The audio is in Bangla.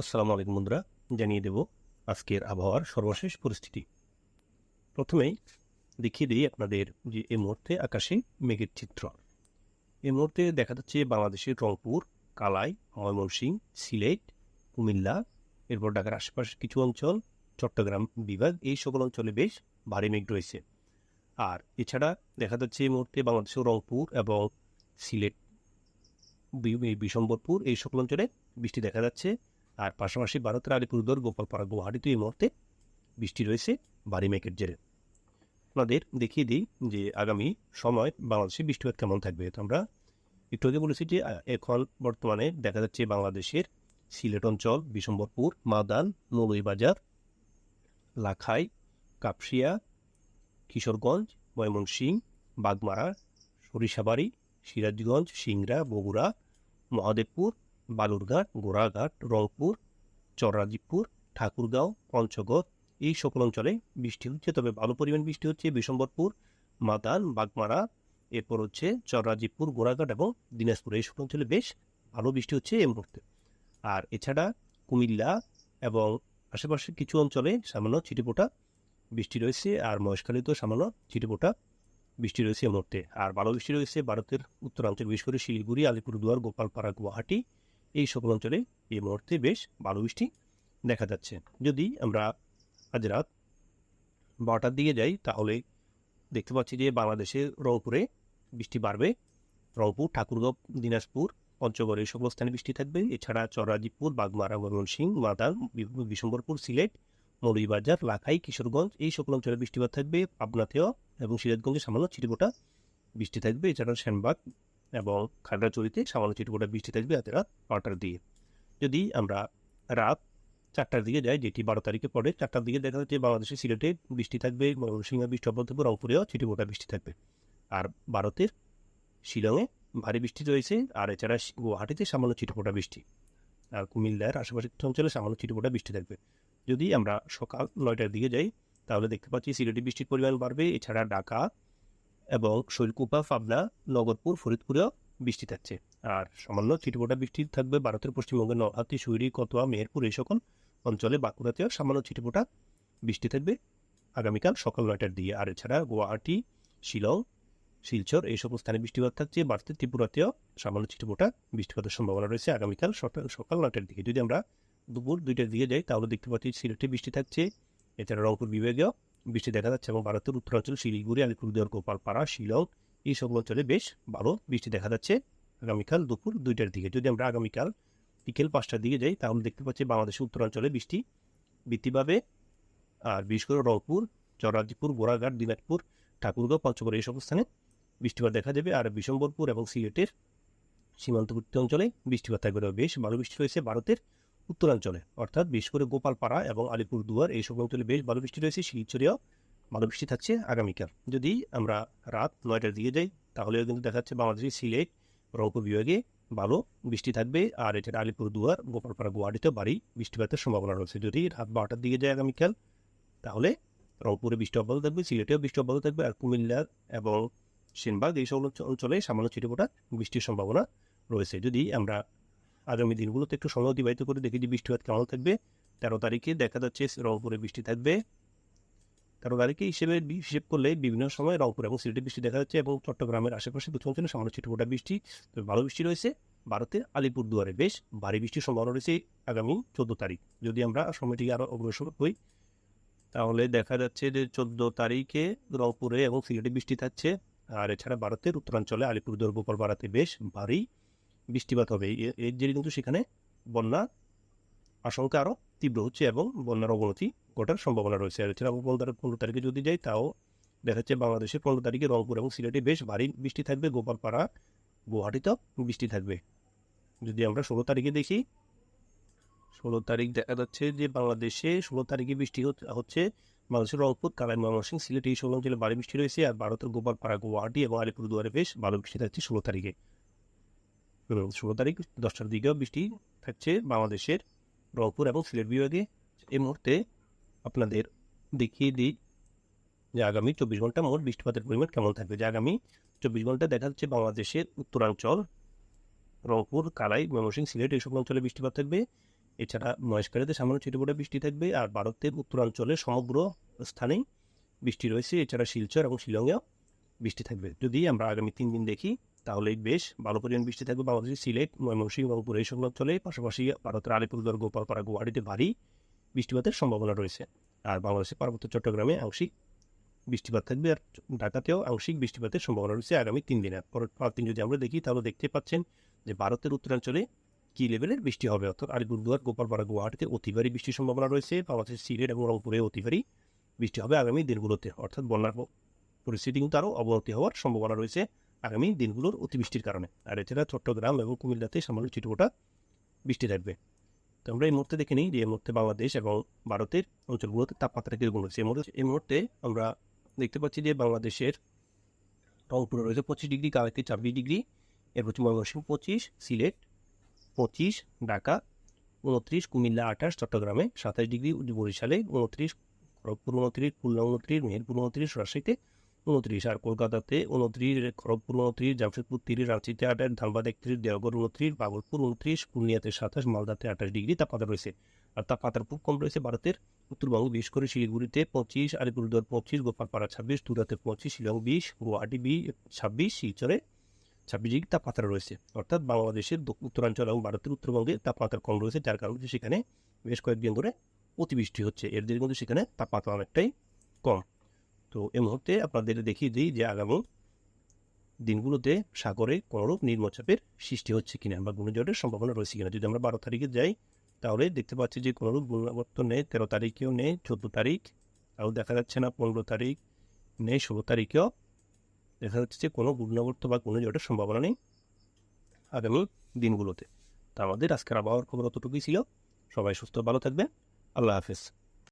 আসসালামু আলাইকুম বন্ধুরা, জানিয়ে দেব আজকের আবহাওয়ার সর্বশেষ পরিস্থিতি। প্রথমেই দেখিয়ে দিই আপনাদের যে এই মুহূর্তে আকাশে মেঘের চিত্র। এই মুহূর্তে দেখা যাচ্ছে বাংলাদেশের রংপুর, কালাই, ময়মনসিংহ, সিলেট, কুমিল্লা, এরপর ঢাকার আশেপাশের কিছু অঞ্চল, চট্টগ্রাম বিভাগ, এই সকল অঞ্চলে বেশ ভারী মেঘ রয়েছে। আর এছাড়া দেখা যাচ্ছে এই মুহূর্তে বাংলাদেশের রংপুর এবং সিলেট বিশম্বরপুর, এই সকল অঞ্চলে বৃষ্টি দেখা যাচ্ছে। আর পাশাপাশি ভারতের আলিপুরদুয়ার গোপালপাড়া গুয়াহাটিতে এই মুহূর্তে বৃষ্টি রয়েছে ভারী মেঘের জেরে। আপনাদের দেখিয়ে দিই যে আগামী সময় বাংলাদেশে বৃষ্টিপাত কেমন থাকবে। তো আমরা একটু আগে বলেছি যে এখন বর্তমানে দেখা যাচ্ছে বাংলাদেশের সিলেট অঞ্চল, বিশম্বরপুর, মাদান মৌলভীবাজার লাখাই, কাপসিয়া, কিশোরগঞ্জ ময়মনসিংহ বাগমারা, সরিষাবাড়ি, সিরাজগঞ্জ, সিংড়া, বগুড়া, মহাদেবপুর বালুরঘাট, গোড়াঘাট, রংপুর, চররাজীবপুর, ঠাকুরগাঁও, পঞ্চগড়। এই সকল অঞ্চলে বৃষ্টি হচ্ছে, তবে ভালো পরিমাণ বৃষ্টি হচ্ছে বিশম্বরপুর মাদান বাগমারা। এরপর হচ্ছে চররাজীবপুর, গোড়াঘাট এবং দিনাজপুর। এই সকল অঞ্চলে বেশ ভালো বৃষ্টি হচ্ছে এই মুহূর্তে। আর এছাড়া কুমিল্লা এবং আশেপাশের কিছু অঞ্চলে সামান্য ছিটেফোঁটা বৃষ্টি রয়েছে, আর মহেশখালীতেও সামান্য ছিটেফোঁটা বৃষ্টি রয়েছে এই মুহূর্তে। আর ভালো বৃষ্টি রয়েছে ভারতের উত্তরাঞ্চল, বিশেষ করে শিলিগুড়ি, আলিপুরদুয়ার, গোপালপাড়া, গুয়াহাটি এই সকল অঞ্চলে এই মুহূর্তে বেশ ভালো বৃষ্টি দেখা যাচ্ছে। যদি আমরা আজ রাত বারোটার দিকে যাই, তাহলে দেখতে পাচ্ছি যে বাংলাদেশের রংপুরে বৃষ্টি বাড়বে। রংপুর, ঠাকুরগাঁও, দিনাজপুর পঞ্চগড় এই সকল স্থানে বৃষ্টি থাকবে। এছাড়া চরাজিপুর বাগমারা, ময়মনসিংহ মাদান বি- বিশম্বরপুর সিলেট, মৌলভীবাজার লাখাই কিশোরগঞ্জ এই সকল অঞ্চলে বৃষ্টিপাত থাকবে। পাবনাতেও এবং সিরাজগঞ্জে সামান্য ছিটেফোঁটা বৃষ্টি থাকবে। এছাড়া শ্যানবাগ এবং খাগড়াছড়িতে সামান্য ছিটফোঁটা বৃষ্টি থাকবে রাতে রাত বারোটার দিকে। যদি আমরা রাত চারটার দিকে যাই, যেটি বারো তারিখে পড়ে, চারটার দিকে দেখা যাচ্ছে বাংলাদেশের সিলেটে বৃষ্টি থাকবে, ময়মনসিংহে বৃষ্টি অব্যাহত থাকবে, রংপুরেও ছিটফোঁটা বৃষ্টি থাকবে। আর ভারতের শিলংয়ে ভারী বৃষ্টি রয়েছে, আর এছাড়া গুয়াহাটিতে সামান্য ছিটফোঁটা বৃষ্টি। আর কুমিল্লার আশেপাশের কিছু অঞ্চলে সামান্য ছিটফোঁটা বৃষ্টি থাকবে। যদি আমরা সকাল নয়টার দিকে যাই, তাহলে দেখতে পাচ্ছি সিলেটে বৃষ্টির পরিমাণ বাড়বে, এছাড়া ঢাকা এবং শৈলকুপা পাবনা নগরপুর, ফরিদপুরেও বৃষ্টি থাকছে। আর সামান্য ছিটফোঁটা বৃষ্টি থাকবে ভারতের পশ্চিমবঙ্গের নলহাটি, সুইরি, কতোয়া, মেহেরপুর এই সকল অঞ্চলে বাঁকুড়াতেও সামান্য ছিটফোঁটা বৃষ্টি থাকবে আগামীকাল সকাল নয়টার দিকে। আর এছাড়া গুয়াহাটি, শিলং, শিলচর এই সকল স্থানে বৃষ্টিপাত থাকছে। ভারতের ত্রিপুরাতেও সামান্য ছিটফোঁটা বৃষ্টিপাতের সম্ভাবনা রয়েছে আগামীকাল সকাল সকাল নয়টার দিকে। যদি আমরা দুপুর দুইটার দিকে যাই, তাহলে দেখতে পাচ্ছি সিলেটে বৃষ্টি থাকছে। এছাড়া রংপুর বিভাগেও বৃষ্টি দেখা যাচ্ছে এবং ভারতের উত্তরাঞ্চল, শিলিগুড়ি, আলিপুরদুয়ার, গোপালপাড়া, শিলং, এই সকল অঞ্চলে বেশ ভালো বৃষ্টি দেখা যাচ্ছে। আগামীকাল দুপুর দুইটার দিকে। যদি আমরা আগামীকাল বিকেল পাঁচটার দিকে যাই, তাহলে দেখতে পাচ্ছি বাংলাদেশের উত্তরাঞ্চলে বৃষ্টি পাবে। আর বিশেষ করে রংপুর চরাজিপুর বোরাঘাট দিনাজপুর, ঠাকুরগাঁও, পঞ্চগড় এই সব স্থানে বৃষ্টিপাত দেখা যাবে আর বিশম্বরপুর এবং সিলেটের সীমান্তবর্তী অঞ্চলে বৃষ্টিপাত থাকবে। বেশ ভালো বৃষ্টি রয়েছে ভারতের। উত্তরাঞ্চলে, অর্থাৎ বিশেষ করে গোপালপাড়া এবং আলিপুরদুয়ার, এই সব অঞ্চলে বেশ ভালো বৃষ্টি রয়েছে শিলচরেও ভালো বৃষ্টি থাকছে আগামীকাল। যদি আমরা রাত নয়টার দিকে যাই, তাহলেও কিন্তু দেখা যাচ্ছে বাংলাদেশের সিলেট, রংপুর বিভাগে ভালো বৃষ্টি থাকবে। আর এছাড়া আলিপুরদুয়ার, গোপালপাড়া, গুয়াহাটিতেও বাড়ি বৃষ্টিপাতের সম্ভাবনা রয়েছে। যদি রাত বারোটার দিকে যায় আগামীকাল, তাহলে রংপুরে বৃষ্টি অব্যাহত থাকবে, সিলেটেও বৃষ্টি অব্যাহত থাকবে আর কুমিল্লার এবং সেনবাগ, এই সকল অঞ্চলে সামান্য ছিটেফোঁটা বৃষ্টির সম্ভাবনা রয়েছে। যদি আমরা আগামী দিনগুলোতে একটু সময় অতিবাহিত করে দেখি যে বৃষ্টিপাত কেমন থাকবে। তেরো তারিখে দেখা যাচ্ছে রংপুরে বৃষ্টি থাকবে। তেরো তারিখে হিসেবে হিসেব করলে বিভিন্ন সময় রংপুর এবং সিলেটে বৃষ্টি দেখা যাচ্ছে এবং চট্টগ্রামের আশেপাশে কিছু অঞ্চলে সামান্য ছিটফোঁটা বৃষ্টি, তবে ভালো বৃষ্টি রয়েছে। ভারতের আলিপুরদুয়ারে বেশ ভারী বৃষ্টির সম্ভাবনা রয়েছে আগামী চোদ্দ তারিখ। যদি আমরা সময়টিকে আরও অগ্রসর হই তাহলে দেখা যাচ্ছে যে চোদ্দ তারিখে রংপুরে এবং সিলেটে বৃষ্টি থাকছে। আর এছাড়া ভারতের উত্তরাঞ্চলে আলিপুরদুয়ার, গোপালপাড়াতে বেশ ভারী বৃষ্টিপাত হবে। এর জেরে কিন্তু সেখানে বন্যা আশঙ্কা আরও তীব্র হচ্ছে এবং বন্যার অবনতি ঘটার সম্ভাবনা রয়েছে। আর এছাড়া পনেরো তারিখ পনেরো তারিখে যদি যাই, তাও দেখা যাচ্ছে বাংলাদেশের পনেরো তারিখে রংপুর এবং সিলেটে বেশ ভারী বৃষ্টি থাকবে। গোপালপাড়া, গুয়াহাটিতেও বৃষ্টি থাকবে। যদি আমরা ষোলো তারিখে দেখি, ষোলো তারিখ দেখা যাচ্ছে যে বাংলাদেশে ষোলো তারিখে বৃষ্টি হচ্ছে- বাংলাদেশের রংপুর কালাই ময়মনসিংহ, সিলেট এই সকল অঞ্চলে ভারী বৃষ্টি রয়েছে। আর ভারতের গোপালপাড়া, গুয়াহাটি এবং আলিপুরদুয়ারে বেশ ভালো বৃষ্টি থাকছে ষোলো তারিখে। ষোলো তারিখ, দশটার দিকেও বৃষ্টি থাকছে বাংলাদেশের রংপুর এবং সিলেট বিভাগে। এই মুহূর্তে আপনাদের দেখিয়ে দিই যে আগামী চব্বিশ ঘণ্টা মোট বৃষ্টিপাতের পরিমাণ কেমন থাকবে। যে আগামী চব্বিশ ঘণ্টা দেখা যাচ্ছে বাংলাদেশের উত্তরাঞ্চল, রংপুর, কালাই, ময়মনসিংহ, সিলেট এই সকল অঞ্চলে বৃষ্টিপাত থাকবে। এছাড়া মহেশখালীতে সামান্য ছিটেফোঁটা বৃষ্টি থাকবে আর ভারতের উত্তরাঞ্চলে সমগ্র স্থানেই বৃষ্টি রয়েছে। এছাড়া শিলচর এবং শিলংয়েও বৃষ্টি থাকবে। যদি আমরা আগামী তিন দিন দেখি তাহলে বেশ, ভালো পরিমাণ বৃষ্টি থাকবে বাংলাদেশের সিলেট, ময়মনসিংহ এবং পুরো সকল অঞ্চলে পাশাপাশি ভারতের আলিপুরদুয়ার, গোপালপাড়া, গুয়াহাটিতে ভারী বৃষ্টিপাতের সম্ভাবনা রয়েছে। আর বাংলাদেশের পার্বত্য চট্টগ্রামে আংশিক বৃষ্টিপাত থাকবে আর ঢাকাতেও আংশিক বৃষ্টিপাতের সম্ভাবনা রয়েছে আগামী তিন দিনে। পরের পাঁচ দিন যদি আমরা দেখি, তাহলে দেখতে পাচ্ছেন যে ভারতের উত্তরাঞ্চলে কি লেভেলের বৃষ্টি হবে? অর্থাৎ আলিপুরদুয়ার, গোপালপাড়া, গুয়াহাটিতে অতি ভারী বৃষ্টির সম্ভাবনা রয়েছে। বাংলাদেশের সিলেট এবং রংপুরে অতি ভারী বৃষ্টি হবে আগামী দিনগুলোতে। অর্থাৎ বন্যার পরিস্থিতি কিন্তু আরও অবনতি হওয়ার সম্ভাবনা রয়েছে। আগামী দিনগুলোর অতিবৃষ্টির কারণে। আর এছাড়া চট্টগ্রাম এবং কুমিল্লাতে সামান্য ছিটফোঁটা বৃষ্টি থাকবে। তো আমরা এই মুহূর্তে দেখে নিই যে এই মুহূর্তে বাংলাদেশ এবং ভারতের অঞ্চলগুলোতে তাপমাত্রা কীরকম রয়েছে। এই মুহূর্তে আমরা দেখতে পাচ্ছি যে বাংলাদেশের রংপুরে রয়েছে পঁচিশ ডিগ্রি কালাতে ছাব্বিশ ডিগ্রি, এর হচ্ছে ময়মনসিংহ পঁচিশ, সিলেট পঁচিশ, ঢাকা উনত্রিশ, কুমিল্লা আঠাশ, চট্টগ্রামে সাতাশ ডিগ্রি, বরিশালে উনত্রিশ, খড়গপুর উনত্রিশ, খুলনা উনত্রিশ, মেহেরপুর উনত্রিশ, রাজশাহীতে উনত্রিশ আর কলকাতাতে উনত্রিশ, খড়গপুর উনত্রিশ, জামশেদপুর তিরিশ, রাঁচিতে আঠাশ, ধানবাদ একত্রিশ, দেওঘর উনত্রিশ, বাগলপুর উনত্রিশ পূর্ণিয়াতে সাতাশ, মালদাতে আঠাশ ডিগ্রি তাপমাত্রা রয়েছে। আর তাপমাত্রা খুব কম রয়েছে ভারতের। উত্তরবঙ্গ, বিশেষ করে শিলিগুড়িতে পঁচিশ আলিপুরদুয়ার পঁচিশ, গোপালপাড়া ছাব্বিশ তুরাতে পঁচিশ, শিলং বিশ, গুয়াহাটি বি ছাব্বিশ, শিলচরে ছাব্বিশ ডিগ্রি তাপমাত্রা রয়েছে। অর্থাৎ বাংলাদেশের উত্তরাঞ্চল এবং ভারতের উত্তরবঙ্গে তাপমাত্রা কম রয়েছে, যার কারণে সেখানে বেশ কয়েকদিন ধরে অতিবৃষ্টি হচ্ছে। এর কিন্তু সেখানে তাপমাত্রা অনেকটাই কম। তো এই মুহূর্তে আপনাদের দেখিয়ে দিই যে আগামী দিনগুলোতে সাগরে কোনোরূপ নিম্নচাপের সৃষ্টি হচ্ছে কিনা বা ঘূর্ণিঝড়ের সম্ভাবনা রয়েছে কিনা। যদি আমরা বারো তারিখে যাই, তাহলে দেখতে পাচ্ছি যে কোনোরূপ ঘূর্ণাবর্তন নেই, তেরো তারিখেও নেই, চোদ্দ তারিখ আরও দেখা যাচ্ছে না পনেরো তারিখ নেই, ষোলো তারিখেও দেখা যাচ্ছে যে কোনো ঘূর্ণাবর্ত বা ঘূর্ণিঝড়ের সম্ভাবনা নেই আগামী দিনগুলোতে। তা আমাদের আজকের আবহাওয়ার খবর অতটুকুই ছিল। সবাই সুস্থ, ভালো থাকবে আল্লাহ হাফেজ।